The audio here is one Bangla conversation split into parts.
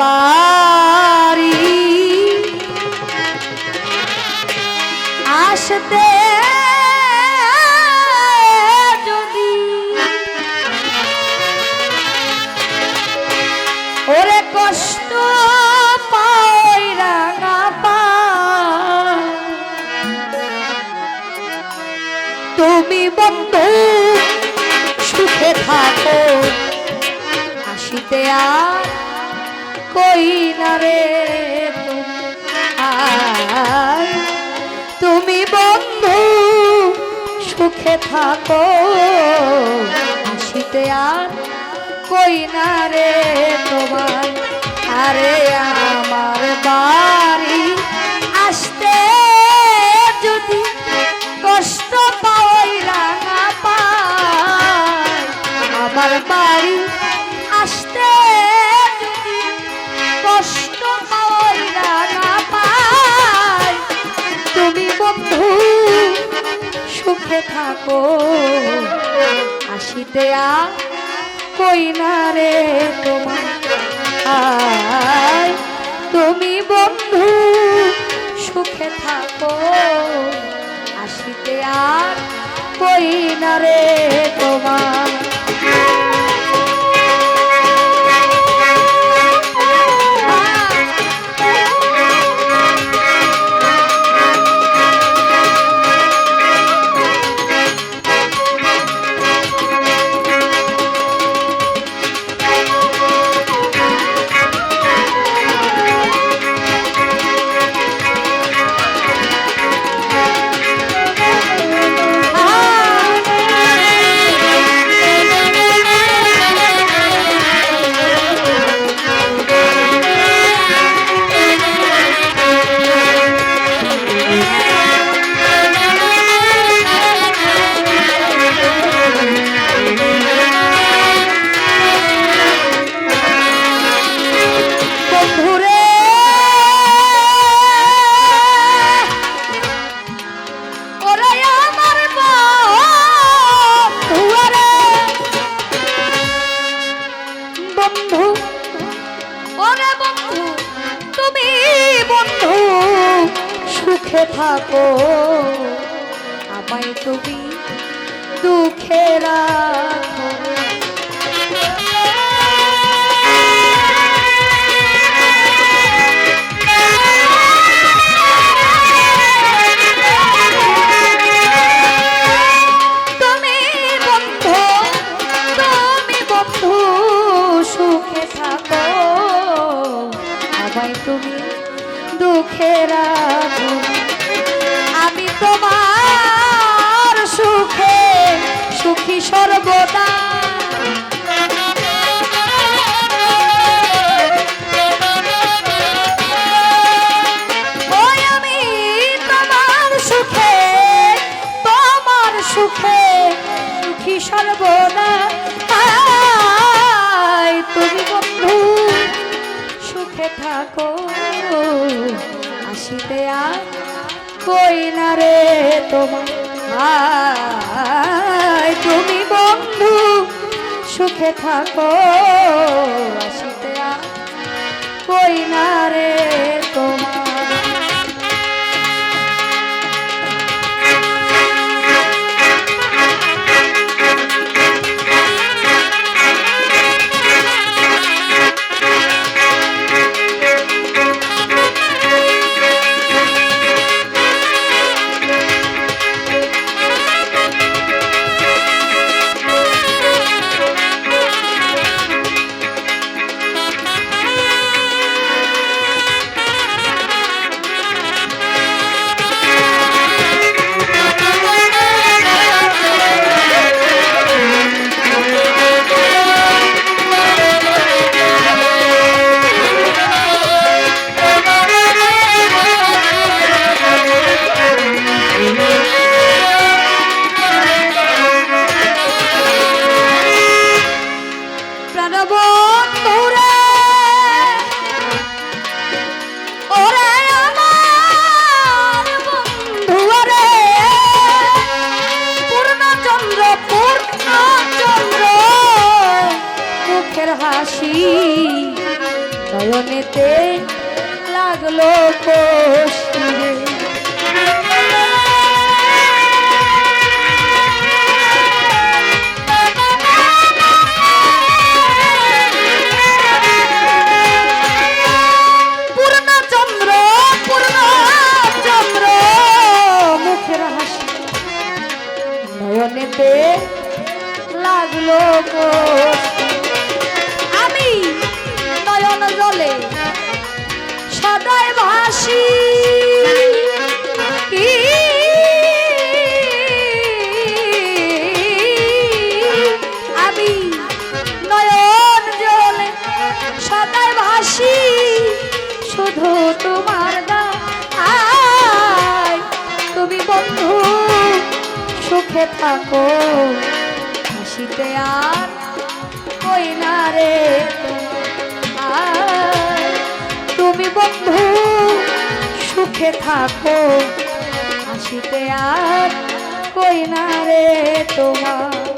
বাড়ি আসতে যদি ওরে কষ্ট পাই রাঙা পা তুমি বন্ধু সুখে থাকো। হাসিতে আর থাকো হাসিতে আর কই না রে তোমার আরে সুখে থাকো। আসিতে কই না রে তোমার তুমি বন্ধু, সুখে থাকো। আসিতে আর কই না রে তোমার তুমি বন্ধু সুখে থাকো। আমায় তুমি দুঃখে তুমি দুঃখে রাখো আমি তোমার সুখে সুখী সর্বদা। সুখে সুখী সর্বদা। থাকো আসিতে আর কই না রে তোমার তুমি বন্ধু সুখে থাকো আসিতে নয়নেতে লাগল কষিরে ভাসি শুধু তোমার গায় তুমি বন্ধু, সুখে থাকো। হাসিতে আর কই না রে তুমি বন্ধু, সুখে থাকো। হাসিতে আর কই না রে তোমার।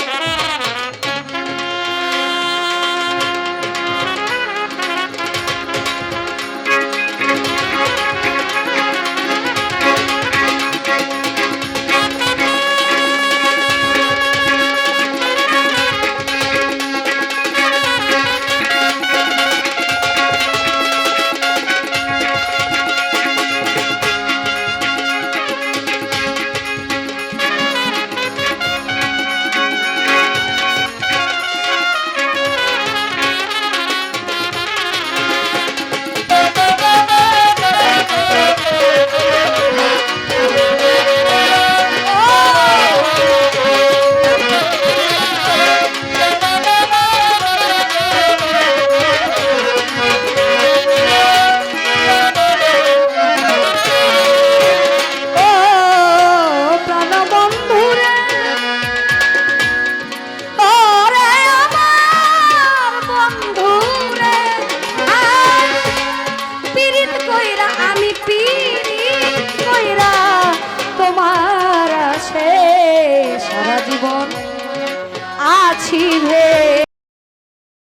আছে সারা জীবন আছি ভে